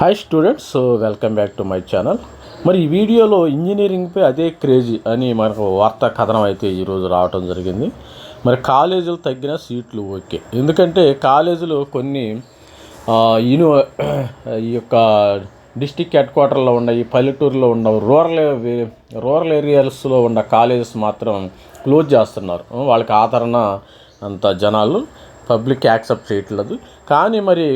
Hi students welcome back to my channel మరి ఈ వీడియోలో ఇంజనీరింగ్పై అదే క్రేజీ అని మనకు వార్తా కథనం అయితే ఈరోజు రావటం జరిగింది. మరి కాలేజీలు తగ్గిన సీట్లు ఓకే. ఎందుకంటే కాలేజీలు కొన్ని యూనివ యూని ఈ యొక్క డిస్టిక్ హెడ్ క్వార్టర్లో ఉన్న ఈ పల్లెటూరులో ఉన్న రూరల్ రూరల్ ఏరియాస్లో ఉన్న కాలేజెస్ మాత్రం క్లోజ్ చేస్తున్నారు. వాళ్ళకి ఆదరణ అంత జనాలు పబ్లిక్ యాక్సెప్ట్ చేయట్లేదు. కానీ మరి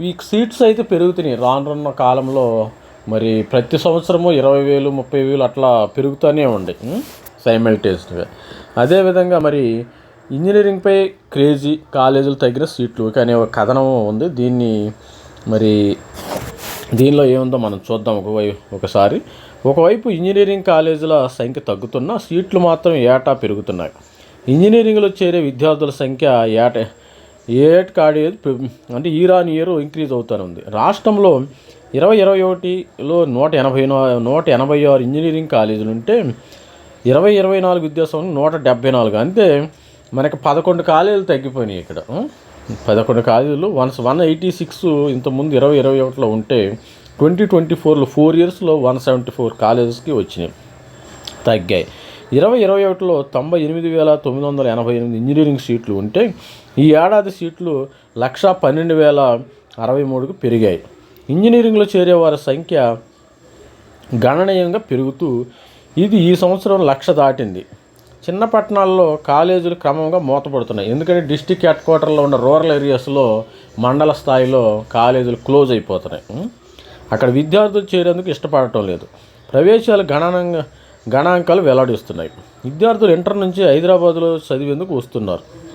ఈ సీట్స్ అయితే పెరుగుతున్నాయి. రానున్న కాలంలో మరి ప్రతి సంవత్సరము ఇరవై వేలు ముప్పై వేలు అట్లా పెరుగుతూనే ఉంది. సైమల్టేజ్గా అదేవిధంగా మరి ఇంజనీరింగ్పై క్రేజీ కాలేజీలు తగ్గిన సీట్లు అనే ఒక కథనం ఉంది. దీన్ని మరి దీనిలో ఏముందో మనం చూద్దాం ఒకవై ఒకసారి. ఒకవైపు ఇంజనీరింగ్ కాలేజీల సంఖ్య తగ్గుతున్నా సీట్లు మాత్రం ఏటా పెరుగుతున్నాయి. ఇంజనీరింగ్లో చేరే విద్యార్థుల సంఖ్య ఏట ఏట్ కాడి అంటే ఇయర్ ఆన్ ఇయర్ ఇంక్రీజ్ అవుతానుంది. ఉంది రాష్ట్రంలో ఇరవై ఇరవై ఒకటిలో నూట ఎనభై నూట ఎనభై ఆరు ఇంజనీరింగ్ కాలేజీలు ఉంటే ఇరవై ఇరవై నాలుగు విద్యా సంవత్సరం నూట డెబ్బై నాలుగు. అంటే మనకి పదకొండు కాలేజీలు తగ్గిపోయినాయి ఇక్కడ. పదకొండు కాలేజీలు వన్స్ వన్ ఎయిటీ సిక్స్ ఇంతకుముందు ఇరవై ఇరవై ఒకటిలో ఉంటే ట్వంటీ ట్వంటీ ఫోర్లో ఫోర్ ఇయర్స్లో వన్ సెవెంటీ ఫోర్ కాలేజెస్కి వచ్చినాయి. తగ్గాయి. ఇరవై ఇరవై ఒకటిలో తొంభై ఎనిమిది వేల తొమ్మిది వందల ఎనభై ఎనిమిది ఇంజనీరింగ్ సీట్లు ఉంటే ఈ ఏడాది సీట్లు లక్షా పన్నెండు వేల అరవై మూడుకు పెరిగాయి. ఇంజనీరింగ్లో చేరే వారి సంఖ్య గణనీయంగా పెరుగుతూ ఇది ఈ సంవత్సరం లక్ష దాటింది. చిన్న పట్టణాల్లో కాలేజీలు క్రమంగా మూతపడుతున్నాయి. ఎందుకంటే డిస్టిక్ హెడ్ క్వార్టర్లో ఉన్న రూరల్ ఏరియాస్లో మండల స్థాయిలో కాలేజీలు క్లోజ్ అయిపోతున్నాయి. అక్కడ విద్యార్థులు చేరేందుకు ఇష్టపడటం లేదు. ప్రవేశాలు గణనంగా గణాంకాలు వెల్లడిస్తున్నాయి. విద్యార్థులు ఇంటర్ నుంచి హైదరాబాద్లో చదివేందుకు వస్తున్నారు.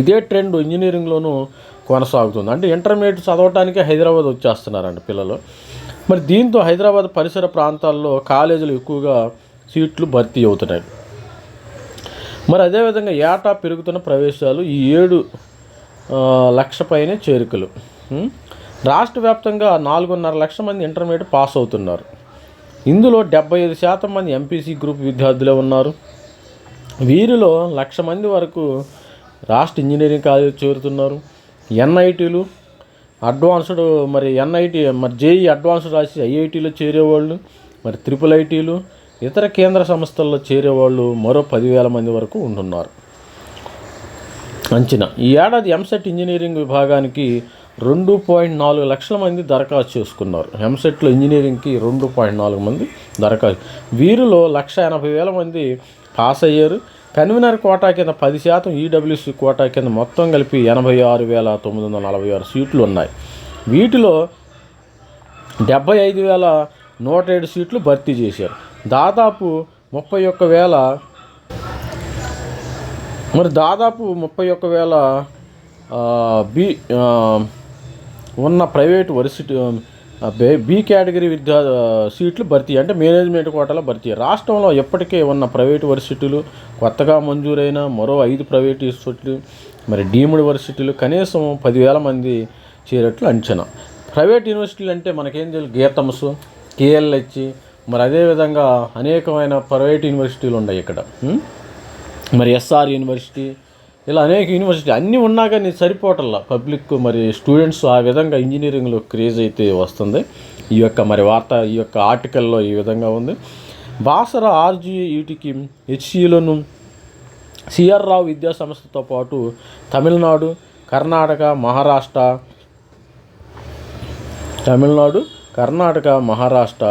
ఇదే ట్రెండ్ ఇంజనీరింగ్లోనూ కొనసాగుతుంది. అంటే ఇంటర్మీడియట్ చదవటానికి హైదరాబాద్ వచ్చేస్తున్నారండి పిల్లలు. మరి దీంతో హైదరాబాద్ పరిసర ప్రాంతాల్లో కాలేజీలు ఎక్కువగా సీట్లు భర్తీ అవుతున్నాయి. మరి అదేవిధంగా ఏటా పెరుగుతున్న ప్రవేశాలు ఈ ఏడు లక్ష పైనే చేరికలు. రాష్ట్ర వ్యాప్తంగా నాలుగున్నర లక్షల మంది ఇంటర్మీడియట్ పాస్ అవుతున్నారు. ఇందులో డెబ్బై ఐదు శాతం మంది ఎంపీసీ గ్రూప్ విద్యార్థులే ఉన్నారు. వీరిలో లక్ష మంది వరకు రాష్ట్ర ఇంజనీరింగ్ కాలేజ్ చేరుతున్నారు. ఎన్ఐటీలు అడ్వాన్స్డ్ మరి ఎన్ఐటి మరి జేఈ అడ్వాన్స్డ్ రాసి ఐఐటీలో చేరేవాళ్ళు మరి త్రిపుల్ ఐటీలు ఇతర కేంద్ర సంస్థల్లో చేరేవాళ్ళు మరో పదివేల మంది వరకు ఉంటున్నారు. అంచనా ఈ ఏడాది ఎంసెట్ ఇంజనీరింగ్ విభాగానికి రెండు పాయింట్ నాలుగు లక్షల మంది దరఖాస్తు చేసుకున్నారు. ఎంసెట్లో ఇంజనీరింగ్కి రెండు పాయింట్ నాలుగు మంది దరఖాస్తు. వీరిలో లక్ష ఎనభై వేల మంది పాస్ అయ్యారు. కన్వీనర్ కోటా కింద పది శాతం ఈడబ్ల్యూసి కోటా కింద మొత్తం కలిపి ఎనభై ఆరు వేల తొమ్మిది వందల నలభై ఆరు సీట్లు ఉన్నాయి. వీటిలో డెబ్బై ఐదు వేల నూట ఏడు సీట్లు భర్తీ చేశారు. దాదాపు ముప్పై ఒక్క వేల మరి దాదాపు ముప్పై ఒక్క వేల బి ఉన్న ప్రైవేట్ వర్సిటీ బే- బి కేటగిరీ విద్యా సీట్లు భర్తీ అంటే మేనేజ్మెంట్ కోటాలో భర్తీ. రాష్ట్రంలో ఎప్పటికే ఉన్న ప్రైవేట్ వర్సిటీలు కొత్తగా మంజూరైన మరో ఐదు ప్రైవేట్ ఇన్స్టిట్యూట్లు మరి డీమ్డ్ వర్సిటీలు కనీసం పదివేల మంది చేరేట్లు అంచనా. ప్రైవేట్ యూనివర్సిటీలు అంటే మనకేం తెలుసు గీతమ్స్ కేఎల్హెచ్ మరి అదేవిధంగా అనేకమైన ప్రైవేట్ యూనివర్సిటీలు ఉన్నాయి ఇక్కడ. మరి ఎస్ఆర్ యూనివర్సిటీ ఇలా అనేక యూనివర్సిటీ అన్నీ ఉన్నా కానీ సరిపోవటంలా. పబ్లిక్ మరి స్టూడెంట్స్ ఆ విధంగా ఇంజనీరింగ్లో క్రేజ్ అయితే వస్తుంది. ఈ యొక్క మరి వార్త ఈ యొక్క ఆర్టికల్లో ఈ విధంగా ఉంది. బాసర ఆర్జీఈటికి హెచ్సిలోను సిఆర్ రావు విద్యా సంస్థతో పాటు తమిళనాడు కర్ణాటక మహారాష్ట్ర తమిళనాడు కర్ణాటక మహారాష్ట్ర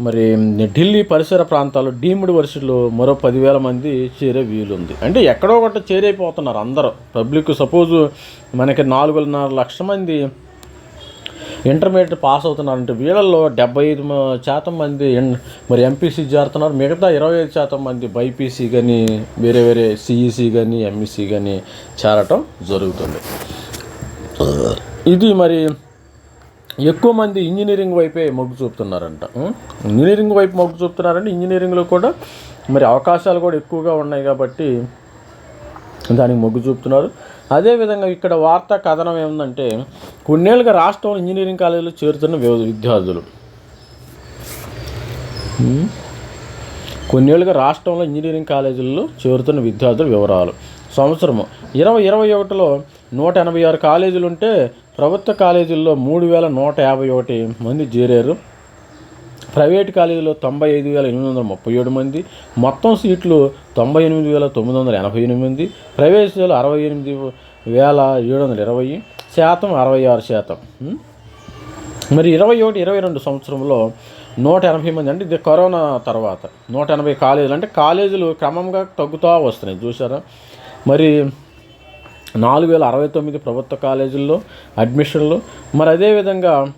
మరి ఢిల్లీ పరిసర ప్రాంతాల్లో డీమ్డ్ వర్సిటీలో మరో పదివేల మంది చేరే వీలుంది. అంటే ఎక్కడో ఒకటి చేరైపోతున్నారు అందరూ. పబ్లిక్ సపోజ్ మనకి నాలుగున్నర లక్షల మంది ఇంటర్మీడియట్ పాస్ అవుతున్నారంటే వీళ్ళల్లో డెబ్బై ఐదు శాతం మంది ఎన్- మరి ఎంపీసీ చేరుతున్నారు. మిగతా ఇరవై ఐదు శాతం మంది బైపీసీ కానీ వేరే వేరే సిఈసీ కానీ ఎంఈసీ కానీ చేరటం జరుగుతుంది. ఇది మరి ఎక్కువ మంది ఇంజనీరింగ్ వైపే మొగ్గు చూపుతున్నారంట. ఇంజనీరింగ్ వైపు మొగ్గు చూపుతున్నారంటే ఇంజనీరింగ్లో కూడా మరి అవకాశాలు కూడా ఎక్కువగా ఉన్నాయి కాబట్టి దానికి మొగ్గు చూపుతున్నారు. అదేవిధంగా ఇక్కడ వార్తా కథనం ఏముందంటే కొన్నేళ్ళుగా రాష్ట్రంలో ఇంజనీరింగ్ కాలేజీలో చేరుతున్న వి- విద్యార్థులు. కొన్నేళ్ళుగా రాష్ట్రంలో ఇంజనీరింగ్ కాలేజీల్లో చేరుతున్న విద్యార్థుల వివరాలు. సంవత్సరము ఇరవై ఇరవై ఒకటిలో నూట ఎనభై ఆరు కాలేజీలు ఉంటే ప్రభుత్వ కాలేజీల్లో మూడు వేల నూట యాభై ఒకటి మంది చేరారు. ప్రైవేట్ కాలేజీలో తొంభై ఐదు వేల ఎనిమిది వందల ముప్పై ఏడు మంది మొత్తం సీట్లు తొంభై ఎనిమిది వేల తొమ్మిది వందల ఎనభై ఎనిమిది మంది ప్రవేశాలు అరవై ఎనిమిది వేల ఏడు వందల ఇరవై శాతం అరవై ఆరు శాతం. మరి ఇరవై ఒకటి ఇరవై రెండు సంవత్సరంలో నూట ఎనభై మంది అంటే ఇది కరోనా తర్వాత. నూట ఎనభై కాలేజీలు అంటే కాలేజీలు క్రమంగా తగ్గుతూ వస్తున్నాయి చూసారా మరి నాలుగు వేల అరవై తొమ్మిది ప్రభుత్వ కాలేజీల్లో అడ్మిషన్లు. మరి అదేవిధంగా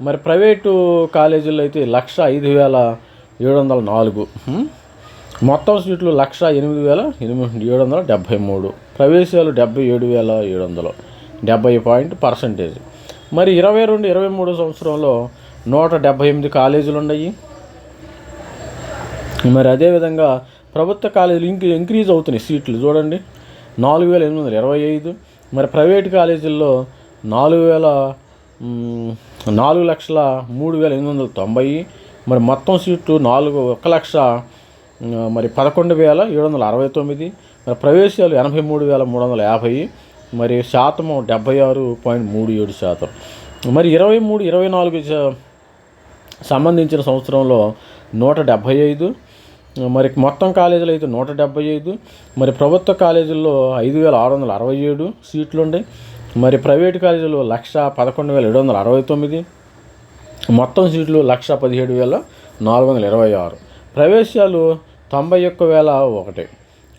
మరి ప్రైవేటు కాలేజీల్లో అయితే లక్ష ఐదు వేల ఏడు వందల నాలుగు. మొత్తం సీట్లు లక్ష ఎనిమిది వేల ఎనిమిది ఏడు వందల డెబ్భై మూడు. ప్రవేశాలు డెబ్బై ఏడు వేల ఏడు వందలు. డెబ్బై పాయింట్ పర్సంటేజ్. మరి ఇరవై రెండు ఇరవై మూడు సంవత్సరంలో నూట డెబ్బై ఎనిమిది కాలేజీలు ఉన్నాయి. మరి అదేవిధంగా ప్రభుత్వ కాలేజీలు ఇంక్ ఇంక్రీజ్ అవుతున్నాయి సీట్లు. చూడండి. నాలుగు వేల ఎనిమిది వందల ఇరవై ఐదు. మరి ప్రైవేట్ కాలేజీల్లో నాలుగు వేల నాలుగు లక్షల మూడు వేల ఎనిమిది వందల తొంభై. మరి మొత్తం సీట్లు నాలుగు ఒక లక్ష మరి పదకొండు వేల ఏడు వందల అరవై తొమ్మిది. మరి ప్రవేశాలు ఎనభై మూడు వేల మూడు వందల యాభై. మరి శాతము డెబ్బై ఆరు పాయింట్ మూడు ఏడు శాతం. మరి ఇరవై మూడు ఇరవై నాలుగు సంబంధించిన సంవత్సరంలో నూట డెబ్భై ఐదు. మరి మొత్తం కాలేజీలు అయితే నూట డెబ్బై ఐదు మరి ప్రభుత్వ కాలేజీల్లో ఐదు వేల ఆరు వందల అరవై ఏడు సీట్లు ఉన్నాయి మరి ప్రైవేట్ కాలేజీలో లక్ష పదకొండు వేల ఏడు వందల అరవై తొమ్మిది మొత్తం సీట్లు లక్ష పదిహేడు వేల నాలుగు వందల ఇరవై ఆరు. ప్రవేశాలు తొంభై ఒక్క వేల ఒకటి.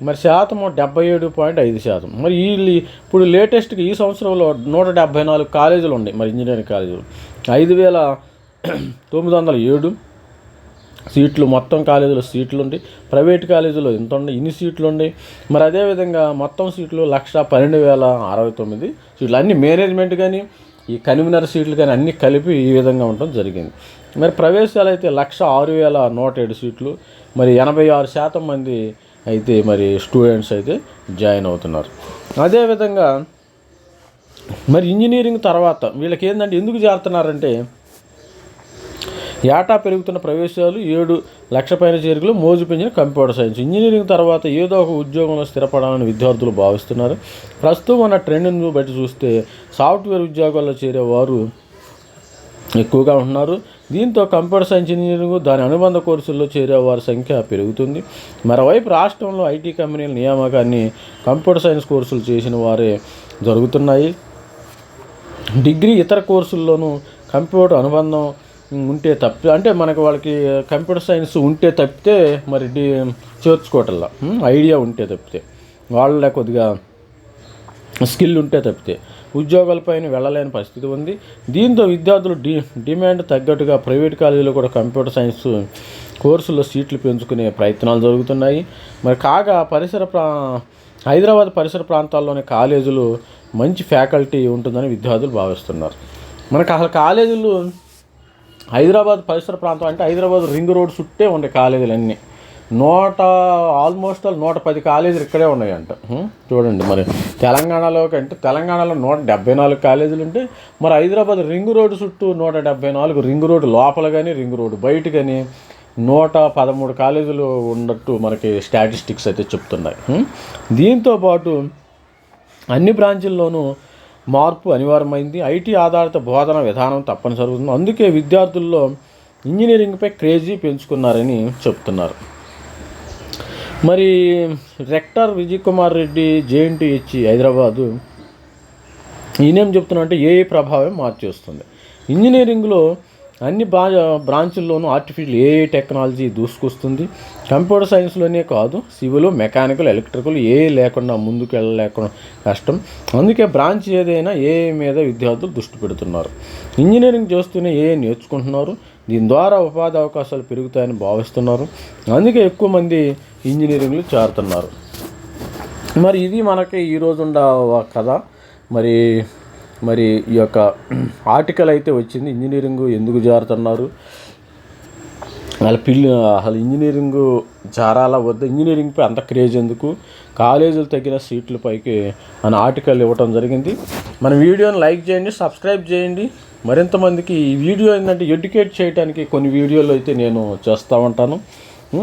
మరి శాతము డెబ్బై ఏడు పాయింట్ ఐదు శాతం. మరి ఈ ఇప్పుడు లేటెస్ట్గా ఈ సంవత్సరంలో నూట డెబ్బై నాలుగు కాలేజీలు ఉన్నాయి మరి ఇంజనీరింగ్ కాలేజీలు. ఐదు వేల తొమ్మిది వందల ఏడు సీట్లు మొత్తం కాలేజీలో సీట్లు ఉండి ప్రైవేట్ కాలేజీలో ఇంత ఉండి ఇన్ని సీట్లు ఉండి మరి అదేవిధంగా మొత్తం సీట్లు లక్ష పన్నెండు వేల అరవై తొమ్మిది సీట్లు. అన్ని మేనేజ్మెంట్ కానీ ఈ కన్వీనర్ సీట్లు కానీ అన్నీ కలిపి ఈ విధంగా ఉండటం జరిగింది. మరి ప్రవేశాలు అయితే లక్ష ఆరు వేల నూట ఏడు సీట్లు మరి ఎనభై ఆరు శాతం మంది అయితే మరి స్టూడెంట్స్ అయితే జాయిన్ అవుతున్నారు. అదేవిధంగా మరి ఇంజనీరింగ్ తర్వాత వీళ్ళకి ఏంటంటే ఎందుకు చేరుతున్నారంటే ఏటా పెరుగుతున్న ప్రవేశాలు ఏడు లక్ష పైన చేరికలు మోజు పెంచిన కంప్యూటర్ సైన్స్. ఇంజనీరింగ్ తర్వాత ఏదో ఒక ఉద్యోగంలో స్థిరపడాలని విద్యార్థులు భావిస్తున్నారు. ప్రస్తుతం ఉన్న ట్రెండ్ను బట్టి చూస్తే సాఫ్ట్వేర్ ఉద్యోగాల్లో చేరేవారు ఎక్కువగా ఉంటున్నారు. దీంతో కంప్యూటర్ సైన్స్ ఇంజనీరింగ్ దాని అనుబంధ కోర్సుల్లో చేరేవారి సంఖ్య పెరుగుతుంది. మరోవైపు రాష్ట్రంలో ఐటీ కంపెనీల నియామకాన్ని కంప్యూటర్ సైన్స్ కోర్సులు చేసిన వారే జరుగుతున్నాయి. డిగ్రీ ఇతర కోర్సుల్లోనూ కంప్యూటర్ అనుబంధం ఉంటే తప్ప అంటే మనకు వాళ్ళకి కంప్యూటర్ సైన్స్ ఉంటే తప్పితే మరి డి చేర్చుకోవటంలా. ఐడియా ఉంటే తప్పితే. వాళ్ళ కొద్దిగా స్కిల్ ఉంటే తప్పితే. ఉద్యోగాలపైన వెళ్ళలేని పరిస్థితి ఉంది. దీంతో విద్యార్థులు డి డిమాండ్ తగ్గట్టుగా ప్రైవేట్ కాలేజీలో కూడా కంప్యూటర్ సైన్స్ కోర్సుల్లో సీట్లు పెంచుకునే ప్రయత్నాలు జరుగుతున్నాయి. మరి కాగా పరిసర ప్రా హైదరాబాద్ పరిసర ప్రాంతాల్లోని కాలేజీలు మంచి ఫ్యాకల్టీ ఉంటుందని విద్యార్థులు భావిస్తున్నారు. మనకు అసలు కాలేజీలు హైదరాబాద్ పరిసర ప్రాంతం అంటే హైదరాబాద్ రింగ్ రోడ్ చుట్టే ఉండే కాలేజీలు అన్నీ నూట ఆల్మోస్ట్ ఆల్ నూట పది కాలేజీలు ఇక్కడే ఉన్నాయంట. చూడండి మరి. తెలంగాణలో అంటే తెలంగాణలో నూట డెబ్బై నాలుగు కాలేజీలు ఉంటే మరి హైదరాబాద్ రింగ్ రోడ్డు చుట్టూ నూట డెబ్బై నాలుగు రింగ్ రోడ్డు లోపల కానీ రింగ్ రోడ్డు బయట కానీ నూట పదమూడు కాలేజీలు ఉన్నట్టు మనకి స్టాటిస్టిక్స్ అయితే చెప్తున్నాయి. దీంతో పాటు అన్ని బ్రాంచుల్లోనూ మార్పు అనివార్యమైంది. ఐటీ ఆధారిత బోధన విధానం తప్పనిసరి అవుతుంది అందుకే విద్యార్థుల్లో ఇంజనీరింగ్పై క్రేజీ పెంచుకున్నారని చెప్తున్నారు. మరి రెక్టర్ విజయ్ కుమార్ రెడ్డి జేఎన్టీహెచ్ హైదరాబాదు ఈయనేం చెప్తున్నా అంటే ఏ ప్రభావం మార్చేస్తుంది. ఇంజనీరింగ్లో అన్ని బా బ్రాంచుల్లోనూ ఆర్టిఫిషియల్ ఏ టెక్నాలజీ దూసుకొస్తుంది. కంప్యూటర్ సైన్స్లోనే కాదు సివిల్ మెకానికల్ ఎలక్ట్రికల్ ఏ లేకుండా ముందుకు వెళ్ళలేకుండా కష్టం. అందుకే బ్రాంచ్ ఏదైనా ఏ మీద విద్యార్థులు దృష్టి పెడుతున్నారు. ఇంజనీరింగ్ చేస్తూనే ఏ నేర్చుకుంటున్నారు దీని ద్వారా ఉపాధి అవకాశాలు పెరుగుతాయని భావిస్తున్నారు. అందుకే ఎక్కువ మంది ఇంజనీరింగ్లు చేరుతున్నారు. మరి ఇది మనకి ఈరోజు ఉండ కథ. మరి మరి ఈ యొక్క ఆర్టికల్ అయితే వచ్చింది. ఇంజనీరింగ్ ఎందుకు జారుతున్నారు? వాళ్ళ పిల్లి అసలు ఇంజనీరింగ్ జారాలా వద్ద? ఇంజనీరింగ్పై అంత క్రేజ్ ఎందుకు? కాలేజీలు తగ్గిన సీట్లపైకి పైకి ఆర్టికల్ ఇవ్వటం జరిగింది. మన వీడియోని లైక్ చేయండి సబ్స్క్రైబ్ చేయండి. మరింతమందికి ఈ వీడియో ఏంటంటే ఎడ్యుకేట్ చేయడానికి కొన్ని వీడియోలు అయితే నేను చేస్తూ ఉంటాను.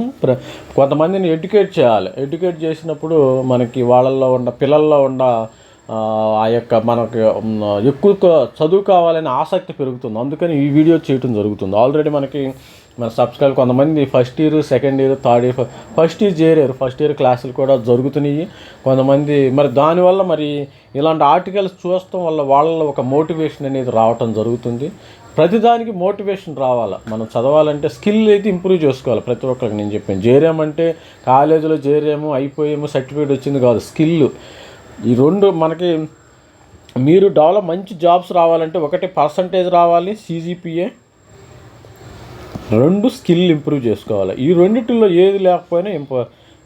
ప్ర- కొంతమందిని ఎడ్యుకేట్ చేయాలి. ఎడ్యుకేట్ చేసినప్పుడు మనకి వాళ్ళల్లో ఉన్న పిల్లల్లో ఉన్న ఆ యొక్క మనకు ఎక్కువ చదువు కావాలనే ఆసక్తి పెరుగుతుంది. అందుకని ఈ వీడియో చేయటం జరుగుతుంది. ఆల్రెడీ మనకి మన సబ్స్క్రైబ్ కొంతమంది first year second year third year first year చేరారు. ఫస్ట్ ఇయర్ క్లాసులు కూడా జరుగుతున్నాయి. కొంతమంది మరి దానివల్ల మరి ఇలాంటి ఆర్టికల్స్ చూడటం వల్ల వాళ్ళ ఒక మోటివేషన్ అనేది రావటం జరుగుతుంది. ప్రతిదానికి మోటివేషన్ రావాలి? మనం చదవాలంటే స్కిల్ అయితే ఇంప్రూవ్ చేసుకోవాలి. ప్రతి ఒక్కరికి నేను చెప్పాను. చేరామంటే కాలేజీలో చేరాము అయిపోయాము సర్టిఫికేట్ వచ్చింది కాదు. స్కిల్ ఈ రెండు మనకి మీరు డెవలప్ మంచి జాబ్స్ రావాలంటే ఒకటి పర్సంటేజ్ రావాలి సీజీపీఏ రెండు స్కిల్ ఇంప్రూవ్ చేసుకోవాలి. ఈ రెండింటిలో ఏది లేకపోయినా ఇంప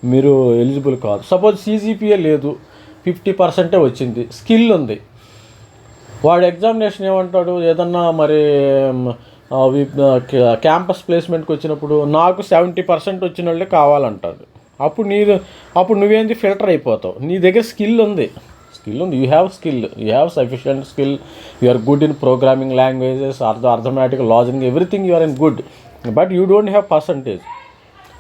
మీరు ఎలిజిబుల్ కాదు. సపోజ్ సీజీపీఏ లేదు ఫిఫ్టీ పర్సెంటే వచ్చింది స్కిల్ ఉంది. వాడు ఎగ్జామినేషన్ ఏమంటాడు? ఏదన్నా మరి క్యాంపస్ ప్లేస్మెంట్కి వచ్చినప్పుడు నాకు సెవెంటీ పర్సెంట్ వచ్చిన వాళ్ళే కావాలంటాడు. అప్పుడు నీ అప్పుడు నువ్వేంది ఫిల్టర్ అయిపోతావు. నీ దగ్గర స్కిల్ ఉంది. స్కిల్ ఉంది. You have skill you have sufficient skill you are good in programming languages అర్థ arithmetic logic everything you are in good but you don't have percentage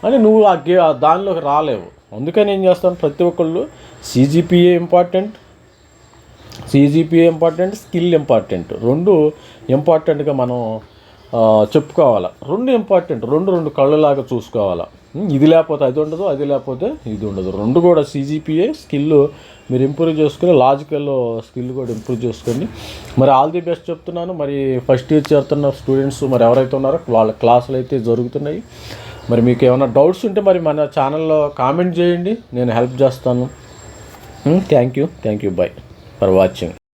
అని నువ్వు ఆ గే దానిలోకి రాలేవు. అందుకని ఏం చేస్తాను ప్రతి ఒక్కళ్ళు CGPA important CGPA important skill important రెండు ఇంపార్టెంట్గా మనం చెప్పుకోవాలి. రెండు ఇంపార్టెంట్ రెండు రెండు కళ్ళులాగా చూసుకోవాలి. ఇది లేకపోతే అది ఉండదు అది లేకపోతే ఇది ఉండదు. రెండు కూడా సీజీపీఏ స్కిల్ మీరు ఇంప్రూవ్ చేసుకుని లాజికల్ స్కిల్ కూడా ఇంప్రూవ్ చేసుకోండి. మరి ఆల్ ది బెస్ట్ చెప్తున్నాను. మరి ఫస్ట్ ఇయర్ చేరుతున్న స్టూడెంట్స్ మరి ఎవరైతే ఉన్నారో వాళ్ళ క్లాసులు అయితే జరుగుతున్నాయి. మరి మీకు ఏమైనా డౌట్స్ ఉంటే మరి మన ఛానల్లో కామెంట్ చేయండి. నేను హెల్ప్ చేస్తాను. Thank you thank you bye for watching